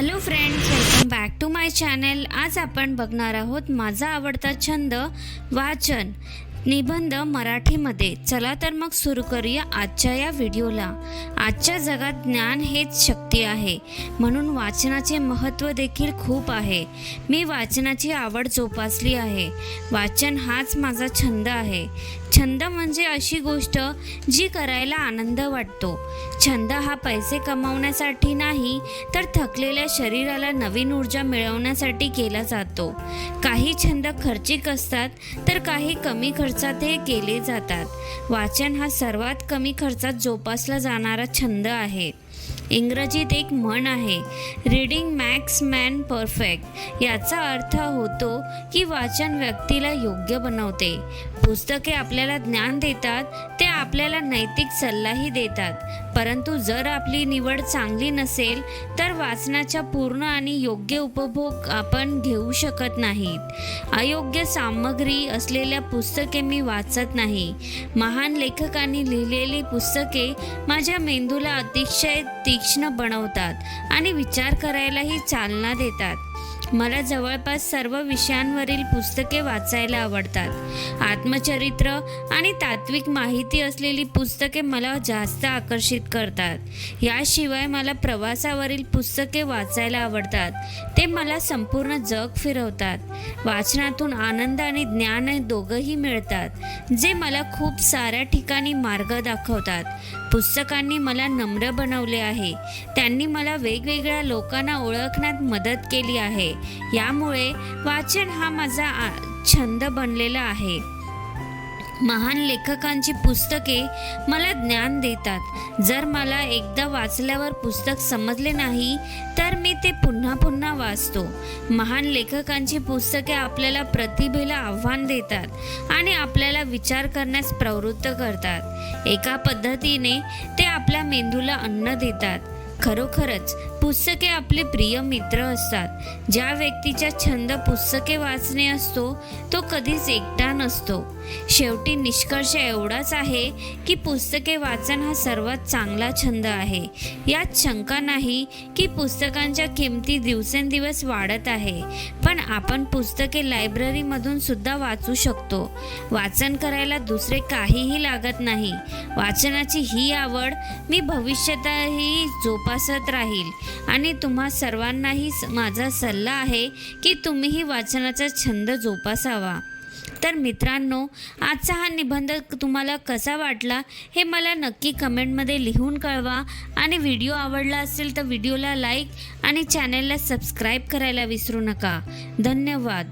Hello friends welcome back to my channel आज आपण बघणार आहोत माझा आवडता छंद वाचन निबंध मराठीमध्ये. चला तर मग सुरू करूया आजच्या या व्हिडिओला. आजच्या जगात ज्ञान हेच शक्ती आहे. म्हणून वाचनाचे महत्त्व देखील खूप आहे. मी वाचनाची आवड जोपासली आहे. वाचन हाच माझा छंद आहे. छंद म्हणजे अशी गोष्ट जी करायला आनंद वाटतो. छंद हा पैसे कमावण्यासाठी नाही तर थकलेल्या शरीराला नवीन ऊर्जा मिळवण्यासाठी केला जातो. काही छंद खर्चिक असतात तर काही कमी खर्चात हे केले जातात. वाचन हा सर्वात कमी खर्चात जोपासला जाणारा छंद आहे. इंग्रजीत एक म्हण आहे रीडिंग मॅक्स मॅन परफेक्ट याचा अर्थ होतो की वाचन व्यक्तीला योग्य बनवते. पुस्तके आपल्याला ज्ञान देतात ते आपल्याला नैतिक सल्लाही देतात. परंतु जर आपली निवड चांगली नसेल तर वाचनाचा पूर्ण आणि योग्य उपभोग आपण घेऊ शकत नाहीत. अयोग्य सामग्री असलेल्या पुस्तके मी वाचत नाही. महान लेखकांनी लिहिलेली पुस्तके माझ्या मेंदूला अतिशय ती तीक्ष्ण बनवतात आणि विचार करायलाही चालना देतात. मला जवळपास सर्व विषयांवरील पुस्तके वाचायला आवडतात. आत्मचरित्र आणि तात्विक माहिती असलेली पुस्तके मला जास्त आकर्षित करतात. याशिवाय मला प्रवासावरील पुस्तके वाचायला आवडतात. ते मला संपूर्ण जग फिरवतात. वाचनातून आनंद आणि ज्ञान दोघंही मिळतात जे मला खूप साऱ्या ठिकाणी मार्ग दाखवतात. पुस्तकांनी मला नम्र बनवले आहे. त्यांनी मला वेगवेगळ्या लोकांना ओळखण्यात मदत केली आहे. यामुळे वाचन हा माझा छंद बनलेला आहे. महान लेखकांची पुस्तके मला ज्ञान देतात. जर मला एकदा वाचल्यावर पुस्तक समजले नाही तर मी ते पुन्हा पुन्हा वाचतो. महान लेखकांची पुस्तके आपल्याला प्रतिभेला आव्हान देतात आणि आपल्याला विचार करण्यास प्रवृत्त करतात. एका पद्धतीने ते आपल्या मेंदूला अन्न देतात. खरोखरच पुस्तके आपले प्रिय मित्र असतात. ज्या व्यक्तीचा छंद पुस्तके वाचणे असतो तो कधीच एकटा नसतो. शेवटी निष्कर्ष एवढाच आहे की पुस्तके वाचन हा सर्वात चांगला छंद आहे. यात शंका नाही की पुस्तकांच्या किमती दिवसेंदिवस वाढत आहे पण आपण पुस्तके लायब्ररीमधून सुद्धा वाचू शकतो. वाचन करायला दुसरे काहीही लागत नाही. वाचनाची ही आवड मी भविष्यातही जोपासत राहील. आणि तुम्हा सर्वांनाही स- माझा सल्ला आहे की तुम्हीही वाचनाचा छंद जोपासावा. तर मित्रांनो आजचा हा निबंध तुम्हाला कसा वाटला हे मला नक्की कमेंटमध्ये लिहून कळवा. आणि व्हिडिओ आवडला असेल तर व्हिडिओला लाईक आणि चॅनलला सबस्क्राईब करायला विसरू नका. धन्यवाद.